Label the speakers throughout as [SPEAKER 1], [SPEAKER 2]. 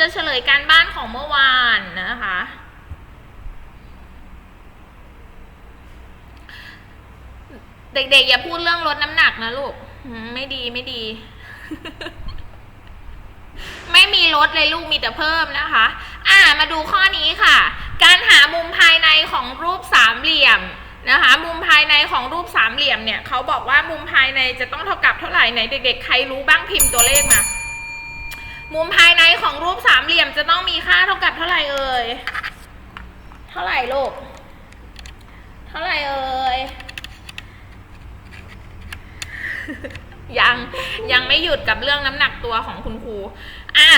[SPEAKER 1] จะเฉลยการบ้านของเมื่อวานนะคะ เด็กๆอย่าพูดเรื่องลดน้ำหนักนะลูก ไม่ดีไม่ดี ไม่มีลดเลยลูกมีแต่เพิ่มนะคะ อ่ามาดูข้อนี้ค่ะ การหามุมภายในของรูปสามเหลี่ยมนะคะมุมภายในของรูปสามเหลี่ยมเนี่ยเขาบอกว่ามุมภายในจะต้องเท่ากับเท่าไหร่ไหนเด็กๆใครรู้บ้างพิมพ์ตัวเลขมา มุมภายในของรูปสามเหลี่ยมจะต้องมีค่าเท่ากับเท่าไหร่เอ่ย เท่าไหร่ลูก เท่าไหร่เอ่ย ยังยังไม่หยุดกับเรื่องน้ำหนักตัวของคุณครู อะ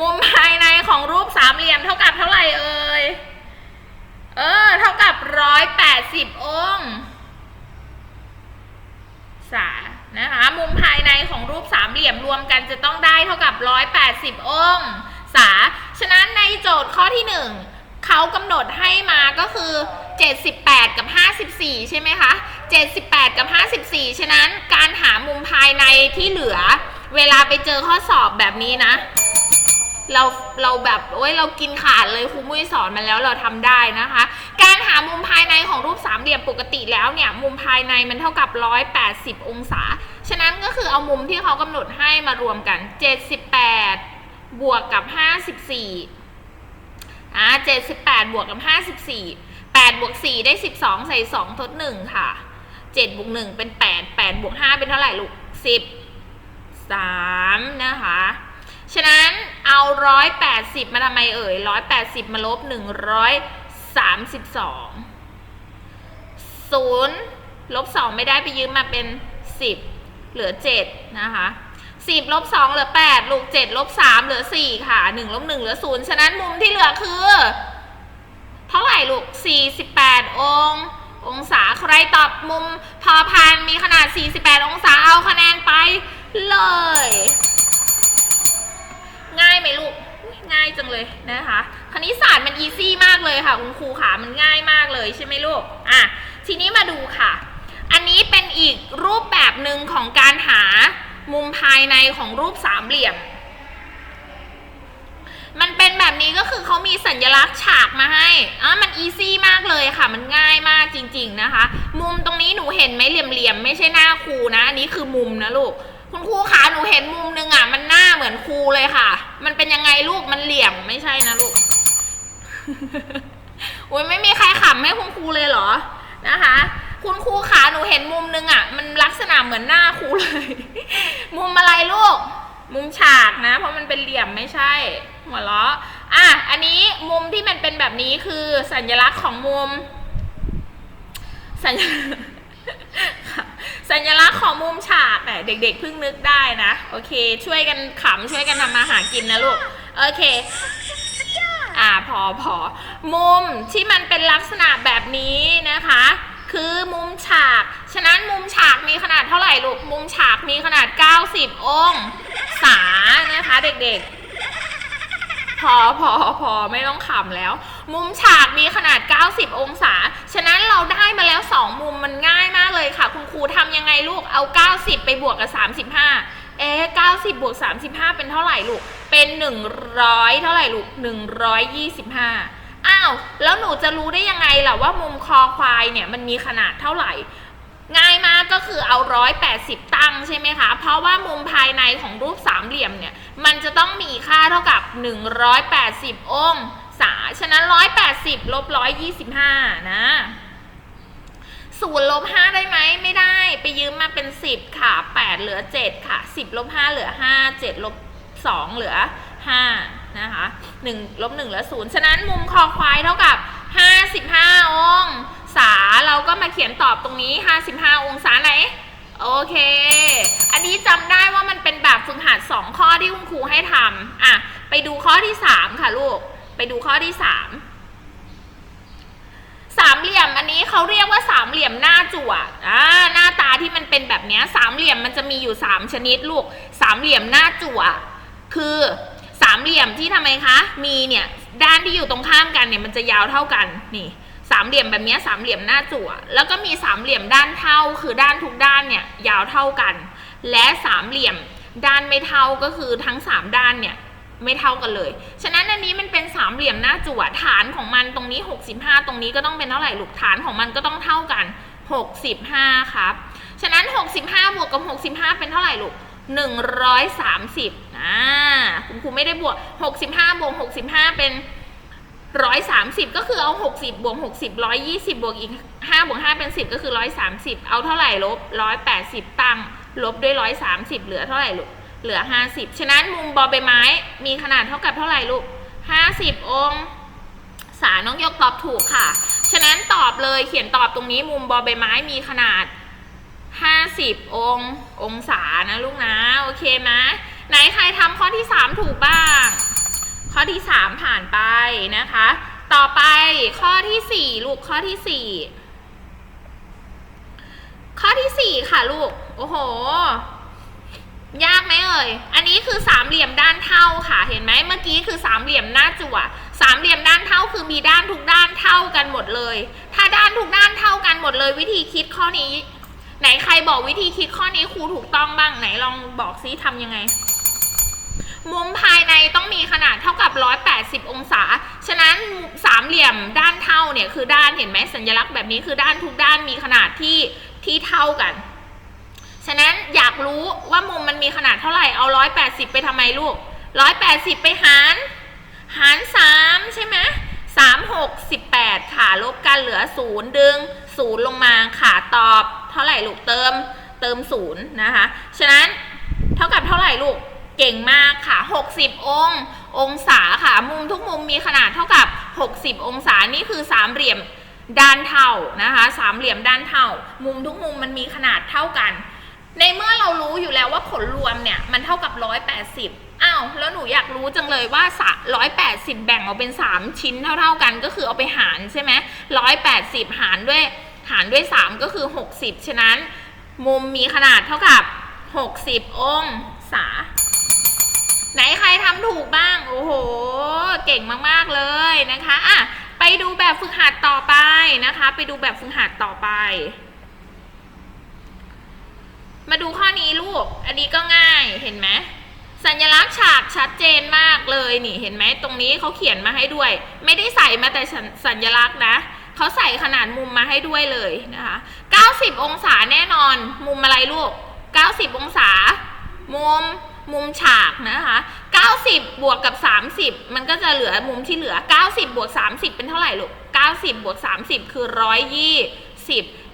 [SPEAKER 1] มุมภายในของรูปสามเหลี่ยมเท่ากับเท่าไหร่เอ่ย เออ เท่ากับร้อยแปดสิบองศา นะคะมุมภายในของรูปสามเหลี่ยมรวมกันจะต้องได้เท่ากับร้อยแปดสิบองศา ฉะนั้นในโจทย์ข้อที่หนึ่งเขากำหนดให้มาก็คือ 78 กับ 54 ใช่ไหมคะ 78 กับ 54 ฉะนั้นการหามุมภายในที่เหลือ เวลาไปเจอข้อสอบแบบนี้นะ เราเราแบบโอ้ยเรากินขาดเลยครูมุ้ยสอนมาแล้วเราทำได้นะคะ การหามุมภายในของรูปสามเหลี่ยมปกติแล้วเนี่ยมุมภายในมันเท่ากับ 180 องศา ฉะนั้นก็คือเอามุมที่เขากำหนดให้มารวมกัน 78 บวกกับ 54อ่า78 บวกกับ 54 8บวก4ได้ 12 ใส่ 2 ทด 1 ค่ะ 7บวก1เป็น 8 8บวก5เป็นเท่าไหร่ลูก 10 3 นะคะ ฉะนั้นเอา 180 มาทำไมเอ่ย 180 มาลบ 132 0 ลบ 2 ไม่ได้ไปยืมมาเป็น 10 เหลือ 7 นะคะ 10 ลบ 2 เหลือ 8 ลูก 7 ลบ 3 เหลือ 4 ค่ะ 1 ลบ 1 เหลือ 0 ฉะนั้นมุมที่เหลือคือ เท่าไหร่ลูก 48 องค์องศาใครตอบมุมพอพานมีขนาด 48 องศาเอาคะแนนไปเลยง่ายไหมลูกอุ๊ยง่ายจัง เลยนะคะคณิตศาสตร์มันอีซี่มากเลยค่ะคุณครูขามันง่ายมากเลยใช่ไหมลูกอะทีนี้มาดูค่ะ อันนี้เป็นอีกรูปแบบหนึ่งของการหามุมภายในของรูปสามเหลี่ยม มันเป็นแบบนี้ก็คือเขามีสัญลักษณ์ฉากมาให้อะมันอีซี่มากเลยค่ะ มันง่ายมากจริง ๆนะคะ มุมตรงนี้หนูเห็นไหมเหลี่ยมๆไม่ใช่หน้าครูนะ อันนี้คือมุมนะลูก คุณครูขาหนูเห็นมุมนึงอะ มันหน้าเหมือนครูเลยค่ะ มันเป็นยังไงลูกมันเหลี่ยมไม่ใช่นะลูกโอ้ยไม่มีใครขำให้คุณครูเลยเหรอนะคะ คุณครูขาหนูเห็นมุมนึงอะ มันลักษณะเหมือนหน้าครูเลย มุมอะไรลูก มุมฉากนะ เพราะมันเป็นเหลี่ยมไม่ใช่หัวเราะอะอันนี้มุมที่มันเป็นแบบนี้คือสัญลักษณ์ของมุม สัญ สัญลักษณ์ของมุมฉากแหมเด็กๆเพิ่งนึกได้นะ โอเค ช่วยกันขำช่วยกันทำมาหากินนะลูก โอเค อ่าพอพอมุมที่มันเป็นลักษณะแบบนี้นะคะ คือมุมฉาก ฉะนั้นมุมฉากมีขนาดเท่าไหร่ลูก มุมฉากมีขนาด 90 องศานะคะ เด็กๆ พอพอพอไม่ต้องขำแล้ว มุมฉากมีขนาด 90 องศา ฉะนั้นเราได้ เอา 90 ไปบวกกับ 35 เอ๊ะ90 บวก 35 เป็นเท่าไหร่ลูก เป็น 100 เท่าไหร่ลูก 125 อ้าว แล้วหนูจะรู้ได้ยังไงล่ะว่ามุมคอควายเนี่ยมันมีขนาดเท่าไหร่ ง่ายมากก็คือเอา 180 ตั้งใช่ไหมคะ เพราะว่ามุมภายในของรูปสามเหลี่ยมเนี่ย มันจะต้องมีค่าเท่ากับ 180 องศา ฉะนั้น 180 ลบ 125 นะ ศูนย์ลบ5ได้ไหมไม่ได้ไปยืมมาเป็น10ค่ะ8เหลือ7ค่ะ10ลบ5เหลือ5 7ลบ2เหลือ5นะคะ1ลบ1เหลือ0ฉะนั้นมุมคอควายเท่ากับ55องศาเราก็มาเขียนตอบตรงนี้55องศาไหนโอเค อันนี้จำได้ว่ามันเป็นแบบฝึกหัด2ข้อที่คุณครูให้ทำอะไปดูข้อที่3ค่ะลูก ไปดูข้อที่สามามเหลี่ยมอันนี้เขาเรียกว่าสามเหลี่ยมหน้าจั่วอ่าหน้าตาที่มันเป็นแบบนี้สามเหลี่ยมมันจะมีอยู่สามชนิดลูกสามเหลี่ยมหน้าจั่วคือสามเหลี่ยมที่ทำไมคะ มีเนี่ยด้านที่อยู่ตรงข้ามกันเนี่ยมันจะยาวเท่ากันนี่สามเหลี่ยมแบบนี้สามเหลี่ยมหน้าจั่วแล้วก็มีสามเหลี่ยมด้านเท่า คือด้านทุกด้านเนี่ยยาวเท่ากัน และสามเหลี่ยมด้านไม่เท่าก็คือทั้งสามด้านเนี่ย ไม่เท่ากันเลย ฉะนั้นอันนี้มันเป็นสามเหลี่ยมหน้าจั่วฐานของมันตรงนี้ 65 ตรงนี้ก็ต้องเป็นเท่าไหร่ลูกฐานของมันก็ต้องเท่ากัน 65 ครับ ฉะนั้น 65 บวกกับ 65 เป็นเท่าไหร่ลูก 130อ่าคุณครูไม่ได้บวก 65 บวก 65 เป็น130ก็คือเอา60บวก60 120บวกอีก5บวก5เป็น10ก็คือ130เอาเท่าไหร่ลบ180ตั้งลบด้วย130เหลือเท่าไหร่ลูก เหลือ 50 ฉะนั้นมุมบอใบไม้มีขนาดเท่ากับเท่าไหร่ลูก 50 องศาน้องยกตอบถูกค่ะ ฉะนั้นตอบเลยเขียนตอบตรงนี้มุมบอใบไม้มีขนาด 50 ององศานะลูกนะโอเคไหมไหนใครทำข้อที่ 3 ถูกบ้าง ข้อที่ 3 ผ่านไปนะคะ ต่อไปข้อทีสี่4 ลูกข้อทีสี่4 ข้อทีสี่ 4 ค่ะลูก โอ้โห ยากไหมเอ่ย อันนี้คือสามเหลี่ยมด้านเท่าค่ะ เห็นไหมเมื่อกี้คือสามเหลี่ยมหน้าจั่วสามเหลี่ยมด้านเท่าคือมีด้านทุกด้านเท่ากันหมดเลย ถ้าด้านทุกด้านเท่ากันหมดเลย วิธีคิดข้อนี้ ไหนใครบอกวิธีคิดข้อนี้ครูถูกต้องบ้างไหนลองบอกซิทำยังไง มุมภายในต้องมีขนาดเท่ากับ 180 องศา ฉะนั้นสามเหลี่ยมด้านเท่าเนี่ยคือด้านเห็นไหมสัญลักษณ์แบบนี้คือด้านทุกด้านมีขนาดที่ที่เท่ากัน ฉะนั้นอยากรู้ว่ามุมมันมีขนาดเท่าไหร่ เอา 180 ไปทำไมลูก 180 ไปหาร หาร 3 ใช่ไหม3 6 18 ค่ะ ลบกันเหลือ 0 ดึง 0 ลงมาค่ะตอบ เท่าไหร่ลูกเติม เติม 0 นะคะ ฉะนั้นเท่ากับเท่าไหร่ลูก เก่งมากค่ะ 60 ององศาค่ะ มุมทุกมุมมีขนาดเท่ากับ 60 องศา นี่คือสามเหลี่ยมด้านเท่านะคะ สามเหลี่ยมด้านเท่า มุมทุกมุมมันมีขนาดเท่ากัน ในเมื่อเรารู้อยู่แล้วว่าผลรวมเนี่ยมันเท่ากับ 180อ้าวแล้วหนูอยากรู้จังเลยว่าสะ180 แบ่งออกเป็น 3 ชิ้นเท่า ๆกัน ก็คือเอาไปหารใช่ไหม180 หารด้วยหารด้วย 3 ก็คือ 60 ฉะนั้น มุมมีขนาดเท่ากับ 60 องศา ไหนใครทำถูกบ้าง โอ้โห เก่งมากๆเลยนะคะอะไปดูแบบฝึกหัดต่อไปนะคะ ไปดูแบบฝึกหัดต่อไป มาดูข้อนี้ลูก อันนี้ก็ง่ายเห็นไหมสัญลักษณ์ฉากชัดเจนมากเลยนี่เห็นไหมตรงนี้เขาเขียนมาให้ด้วย ไม่ได้ใส่มาแต่สัญลักษณ์นะเขาใส่ขนาดมุมมาให้ด้วยเลยนะคะ 90 องศาแน่นอน มุมอะไรลูก 90 องศา มุมมุมฉากนะคะ 90 บวกกับ 30 มันก็จะเหลือมุมที่เหลือ 90 บวก 30 เป็นเท่าไหร่ลูก 90 บวก 30 คือ120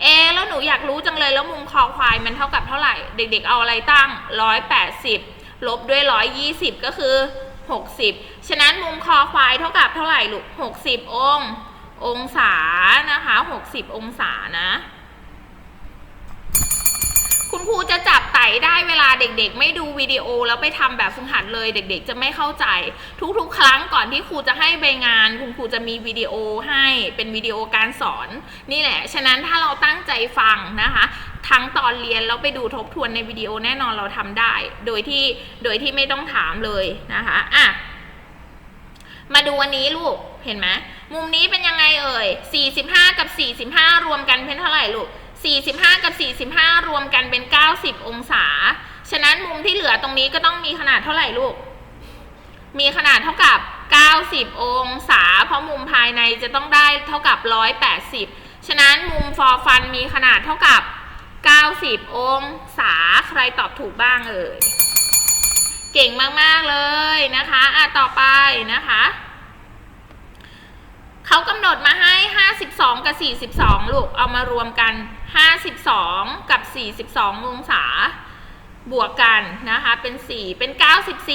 [SPEAKER 1] เอะแล้วหนูอยากรู้จังเลยแล้วมุมคอควายมันเท่ากับเท่าไหร่ เด็กๆเอาอะไรตั้ง 180 ลบด้วย 120 ก็คือ 60 ฉะนั้นมุมคอควายเท่ากับเท่าไหร่ลูก 60 องค์องศานะคะ 60 องศานะ ครูจะจับไต่ได้เวลาเด็กๆ ไม่ดูวิดีโอแล้วไปทำแบบฝึกหัดเลยเด็ก ๆ จะไม่เข้าใจ ทุกๆ ครั้งก่อนที่ครูจะให้ใบงาน คุณครูจะมีวิดีโอให้เป็นวิดีโอการสอน นี่แหละ ฉะนั้นถ้าเราตั้งใจฟังนะคะ ทั้งตอนเรียนแล้วไปดูทบทวนในวิดีโอแน่นอนเราทำได้ โดยที่โดยที่ไม่ต้องถามเลยนะคะอะมาดูอันนี้ลูกเห็นไหมมุมนี้เป็นยังไงเอ่ย45 กับ 45 รวมกันเป็นเท่าไหร่ลูก 45 กับ 45 รวมกันเป็น 90 องศา ฉะนั้นมุมที่เหลือตรงนี้ก็ต้องมีขนาดเท่าไหร่ลูก มีขนาดเท่ากับ 90 องศา เพราะมุมภายในจะต้องได้เท่ากับ 180 ฉะนั้นมุมฟอร์ฟันมีขนาดเท่ากับ 90 องศา ใครตอบถูกบ้างเอ่ย เก่งมาก ๆ เลยนะคะ อะ ต่อไปนะคะ เขากำหนดมาให้ 52 กับ 42 ลูก เอามารวมกัน 52 กับ 42 องศา บวกกันนะคะ เป็น 4 เป็น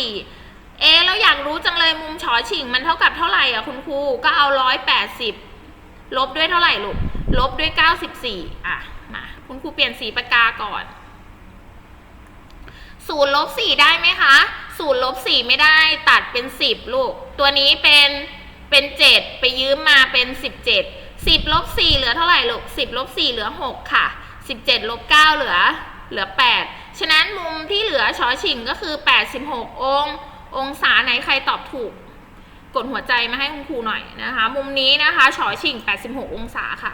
[SPEAKER 1] 94 เอเราอยากรู้จังเลยมุมฉอฉิงมันเท่ากับเท่าไหร่อะคุณครู ก็เอา 180 ลบด้วยเท่าไหร่ลูก ลบด้วย 94 อะ มา คุณครูเปลี่ยนสีปากกาก่อนศูนย์ลบสี่ได้ไหมคะศูนย์ลบสี่ไม่ได้ตัดเป็นสิบลูก ตัวนี้เป็น เป็นเจ็ดไปยืมมาเป็นสิบเจ็ดสิบลบสี่เหลือเท่าไหร่ลูกสิบลบสี่เหลือหกค่ะสิบเจ็ดลบเก้าเหลือเหลือแปดฉะนั้นมุมที่เหลือชอชิงก็คือแปดสิบหกององศาไหนใครตอบถูก กดหัวใจมาให้คุณครูหน่อยนะคะ มุมนี้นะคะชอชิง86องศาค่ะ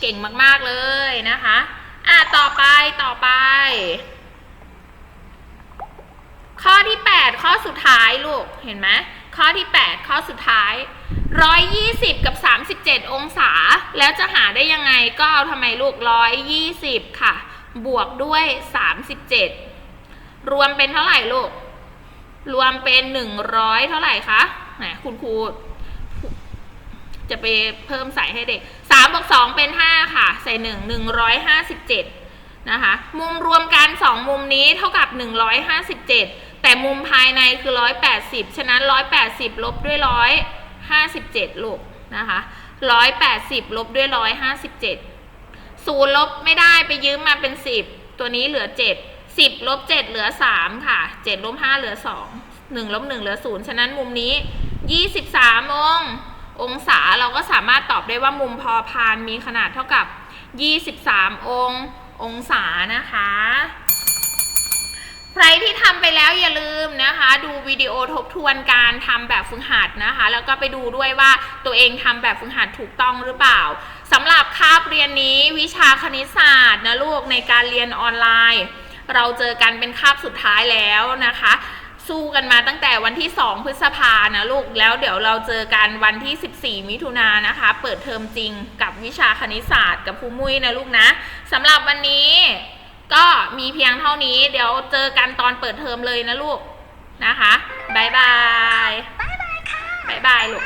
[SPEAKER 1] เก่งมากๆเลยนะคะอะต่อไปต่อไปข้อที่ 8 ข้อสุดท้ายลูก เห็นไหม ข้อที่ 8 ข้อสุดท้าย 120 กับ 37 องศา แล้วจะหาได้ยังไงก็เอาทำไมลูก 120 ค่ะ บวกด้วย 37 รวมเป็นเท่าไหร่ลูก รวมเป็น 100 เท่าไหร่คะไหนคุณครูจะไปเพิ่มใส่ให้เด็ก3บวก2เป็น 5 ค่ะ ใส่ 1 157 นะคะ มุมรวมกัน 2 มุมนี้เท่ากับ 157 แต่มุมภายในคือ 180 ฉะนั้น 180 ลบด้วย 157ลูกนะคะ180 ลบด้วย 157ศูนย์ลบไม่ได้ไปยืมมาเป็น 10 ตัวนี้เหลือ 7 10 ลบ 7 เหลือ 3 ค่ะ 7 ลบ 5 เหลือ 2 1 ลบ 1 เหลือ 0 ฉะนั้นมุมนี้ 23 ององศาเราก็สามารถตอบได้ว่ามุมพอพานมีขนาดเท่ากับ 23 ององศานะคะ ใครที่ทำไปแล้วอย่าลืมนะคะ ดูวิดีโอทบทวนการทำแบบฝึกหัดนะคะ แล้วก็ไปดูด้วยว่าตัวเองทำแบบฝึกหัดถูกต้องหรือเปล่าสำหรับคาบเรียนนี้วิชาคณิตศาสตร์นะลูกในการเรียนออนไลน์ เราเจอกันเป็นคาบสุดท้ายแล้วนะคะสู้กันมาตั้งแต่วันที่ 2 พฤษภานะลูก แล้วเดี๋ยวเราเจอกันวันที่ 14 มิถุนายนนะคะ เปิดเทอมจริงกับวิชาคณิตศาสตร์กับครูมุ้ยนะลูกนะสำหรับวันนี้ ก็มีเพียงเท่านี้ เดี๋ยวเจอกันตอนเปิดเทอมเลยนะลูกนะคะบายบาย
[SPEAKER 2] บ๊ายบายค่ะ
[SPEAKER 1] บายบายลูก